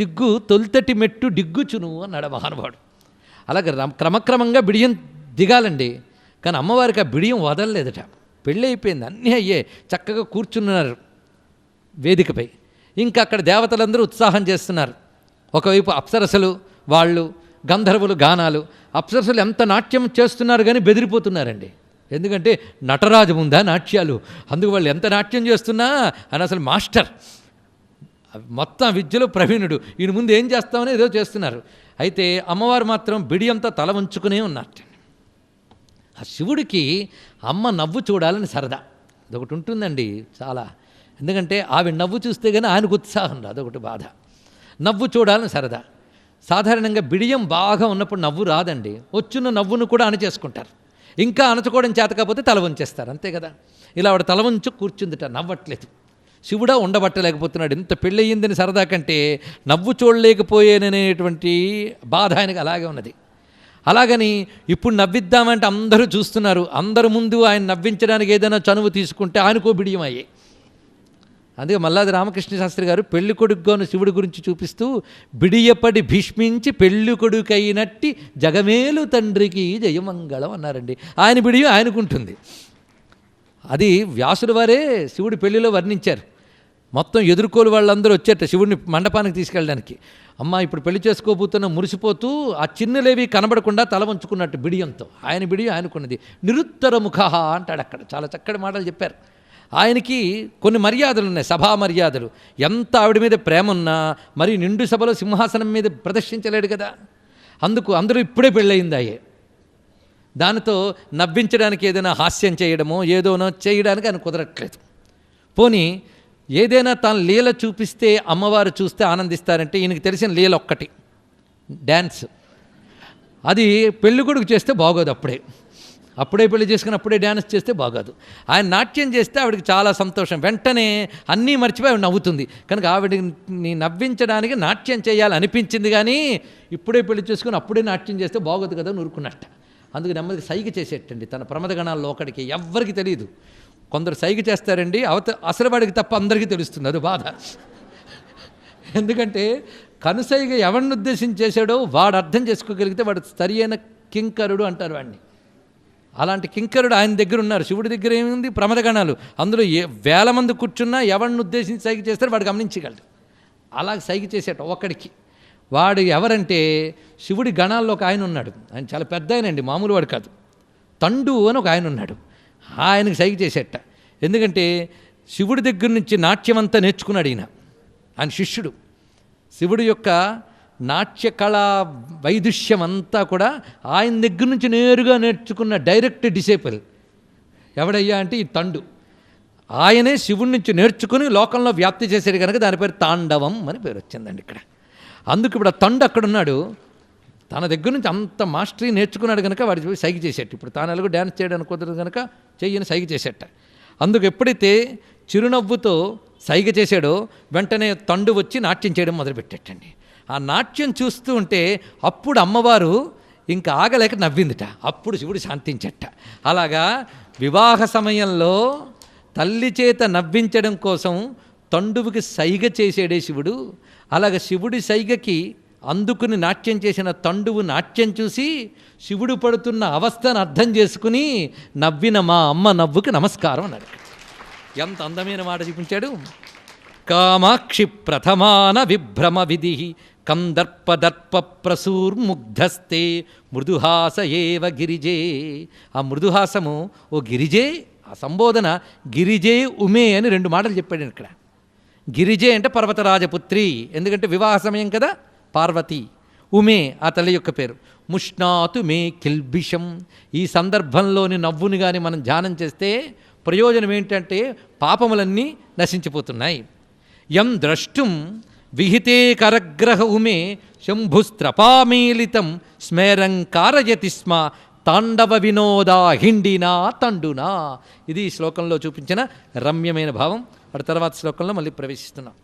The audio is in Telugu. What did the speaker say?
సిగ్గు తొలితటి మెట్టు డిగ్గుచును అన్నాడు మహానుభావుడు. అలాగే క్రమక్రమంగా బిడియం దిగాలండి. కానీ అమ్మవారికి ఆ బిడియం వదలలేదట. పెళ్ళి అయిపోయింది. అన్నీ అయ్యే చక్కగా కూర్చున్నారు వేదికపై. ఇంకా అక్కడ దేవతలందరూ ఉత్సాహం చేస్తున్నారు. ఒకవైపు అప్సరసలు వాళ్ళు గంధర్వులు గానాలు. అప్సరసలు ఎంత నాట్యం చేస్తున్నారు కానీ బెదిరిపోతున్నారండి. ఎందుకంటే నటరాజు ఉందా నాట్యాలు? అందుకు వాళ్ళు ఎంత నాట్యం చేస్తున్నా అని అసలు మాస్టర్ మొత్తం విద్యలో ప్రవీణుడు. ఈయన ముందు ఏం చేస్తామని ఏదో చేస్తున్నారు. అయితే అమ్మవారు మాత్రం బిడియంతో తల ఉంచుకునే ఉన్నట్టు ఆ శివుడికి అమ్మ నవ్వు చూడాలని సరదా. అదొకటి ఉంటుందండి చాలా. ఎందుకంటే ఆవిడ నవ్వు చూస్తే కానీ ఆయనకు ఉత్సాహం రాదు. అదొకటి బాధ. నవ్వు చూడాలని సరదా. సాధారణంగా బిడియం బాగా ఉన్నప్పుడు నవ్వు రాదండి. వచ్చున్న నవ్వును కూడా అణచేసుకుంటారు. ఇంకా అణచుకోవడం చేత కాకపోతే తల వంచేస్తారు. అంతే కదా. ఇలా ఆవిడ తల వంచు కూర్చుందిట. నవ్వట్లేదు. శివుడా ఉండబట్టలేకపోతున్నాడు. ఇంత పెళ్ళయిందని సరదా కంటే నవ్వు చూడలేకపోయేననేటువంటి బాధ ఆయనకు అలాగే ఉన్నది. అలాగని ఇప్పుడు నవ్విద్దామంటే అందరూ చూస్తున్నారు. అందరు ముందు ఆయన నవ్వించడానికి ఏదైనా చనువు తీసుకుంటే ఆయనకో బిడియం అయ్యే అందుకే మల్లాది రామకృష్ణ శాస్త్రి గారు పెళ్ళి కొడుకుగాను శివుడి గురించి చూపిస్తూ బిడియపడి భీష్మించి పెళ్ళి కొడుకైనట్టి జగమేలు తండ్రికి జయమంగళం అన్నారండి. ఆయన బిడియం ఆయనకుంటుంది. అది వ్యాసుల వారే శివుడి పెళ్ళిలో వర్ణించారు. మొత్తం ఎదుర్కోలు వాళ్ళందరూ వచ్చేట శివుడిని మండపానికి తీసుకెళ్ళడానికి. అమ్మ ఇప్పుడు పెళ్ళి చేసుకోబోతున్న మురిసిపోతూ ఆ చిన్నలేవి కనబడకుండా తల వంచుకున్నట్టు బిడియంతో. ఆయన బిడియం ఆయనకున్నది. నిరుత్తర ముఖ అంటాడు అక్కడ. చాలా చక్కటి మాటలు చెప్పారు. ఆయనకి కొన్ని మర్యాదలు ఉన్నాయి సభా మర్యాదలు. ఎంత ఆవిడ మీద ప్రేమ ఉన్నా మరి నిండు సభలో సింహాసనం మీద ప్రదర్శించలేడు కదా. అందుకు అందరూ ఇప్పుడే పెళ్ళయింది అయ్యే దానితో నవ్వించడానికి ఏదైనా హాస్యం చేయడమో ఏదోనో చేయడానికి ఆయన కుదరట్లేదు. పోనీ ఏదైనా తాను లీల చూపిస్తే అమ్మవారు చూస్తే ఆనందిస్తారంటే ఈయనకి తెలిసిన లీల ఒక్కటి డ్యాన్స్ అది పెళ్ళి కొడుకు చేస్తే బాగోదు అప్పుడే. అప్పుడే పెళ్ళి చేసుకుని అప్పుడే డ్యాన్స్ చేస్తే బాగోదు. ఆయన నాట్యం చేస్తే ఆవిడకి చాలా సంతోషం. వెంటనే అన్నీ మర్చిపోయి ఆవిడ నవ్వుతుంది. కనుక ఆవిడని నవ్వించడానికి నాట్యం చేయాలి అనిపించింది కానీ ఇప్పుడే పెళ్ళి చేసుకుని అప్పుడే నాట్యం చేస్తే బాగోదు కదా నూరుకున్నట్ట అందుకు నెమ్మది సైగ చేసేటండి తన ప్రమద గణాల్లో ఒకడికి ఎవ్వరికి తెలియదు. కొందరు సైగ చేస్తారండి అవత అసలు వాడికి తప్ప అందరికీ తెలుస్తుంది అది బాధ. ఎందుకంటే కనుసైగ ఎవరిని ఉద్దేశించి చేశాడో వాడు అర్థం చేసుకోగలిగితే వాడు సరియైన కింకరుడు అంటారు వాడిని అలాంటి కింకరుడు ఆయన దగ్గర ఉన్నారు శివుడి దగ్గర ఏముంది? ప్రమదగణాలు అందులో ఏ వేల మంది కూర్చున్నా ఎవరిని ఉద్దేశించి సైగ చేస్తారు వాడు గమనించగలడు. అలా సైగ చేసేట ఒక్కడికి. వాడు ఎవరంటే శివుడి గణాల్లో ఒక ఆయన ఉన్నాడు. ఆయన చాలా పెద్ద ఆయనండి మామూలు వాడు కాదు. తండు అని ఒక ఆయన ఉన్నాడు. ఆయనకు సైగ చేసేట. ఎందుకంటే శివుడి దగ్గర నుంచి నాట్యం అంతా నేర్చుకున్నాడు ఈయన. ఆయన శిష్యుడు. శివుడి యొక్క నాట్య కళా వైదుష్యం అంతా కూడా ఆయన దగ్గర నుంచి నేరుగా నేర్చుకున్న డైరెక్ట్ డిసేపుల్. ఎవడయ్యా అంటే ఈ తండు. ఆయనే శివుడి నుంచి నేర్చుకుని లోకంలో వ్యాప్తి చేశాడు కనుక దాని పేరు తాండవం అని పేరు వచ్చిందండి ఇక్కడ. అందుకు ఇప్పుడు ఆ తండు అక్కడ ఉన్నాడు తన దగ్గర నుంచి అంత మాస్టరీ నేర్చుకున్నాడు కనుక వాడి సైగ చేసేట ఇప్పుడు తాను ఎలాగో డ్యాన్స్ చేయడానికి కుదరదు కనుక చెయ్యని సైగ చేసేట అందుకు ఎప్పుడైతే చిరునవ్వుతో సైగ చేశాడో వెంటనే తండు వచ్చి నాట్యం చేయడం మొదలుపెట్టేటండి. ఆ నాట్యం చూస్తూ ఉంటే అప్పుడు అమ్మవారు ఇంకా ఆగలేక నవ్విందిట. అప్పుడు శివుడు శాంతించట. అలాగా వివాహ సమయంలో తల్లి చేత నవ్వించడం కోసం తండువుకి సైగ చేసేడే శివుడు అలాగ శివుడి సైగకి అందుకుని నాట్యం చేసిన తండువు నాట్యం చూసి శివుడు పడుతున్న అవస్థను అర్థం చేసుకుని నవ్విన మా అమ్మ నవ్వుకి నమస్కారం అన్నాడు. ఎంత అందమైన మాట చూపించాడు? కామాక్షి ప్రథమాన విభ్రమ విధి కందర్పదర్ప ప్రసూర్ముగ్ధస్తే మృదుహాస ఏవ గిరిజే. ఆ మృదుహాసము ఓ గిరిజే ఆ సంబోధన గిరిజే ఉమే అని రెండు మాటలు చెప్పాడు ఇక్కడ. గిరిజే అంటే పర్వతరాజపుత్రి ఎందుకంటే వివాహ సమయం కదా. పార్వతి ఉమే ఆ తల్లి యొక్క పేరు. ముష్ణాతు మే కిల్బిషం. ఈ సందర్భంలోని నవ్వుని కానీ మనం ధ్యానం చేస్తే ప్రయోజనం ఏంటంటే పాపములన్నీ నశించిపోతున్నాయి. యం ద్రష్టుం విహితే కరగ్రహ ఉమే శంభుస్త్రపామీలితం స్మేరంకారయతి స్మ తాండవ వినోదా హిండినా తండునా. ఇది ఈ శ్లోకంలో చూపించిన రమ్యమైన భావం. అటు తర్వాత శ్లోకంలో మళ్ళీ ప్రవేశిస్తున్నాం.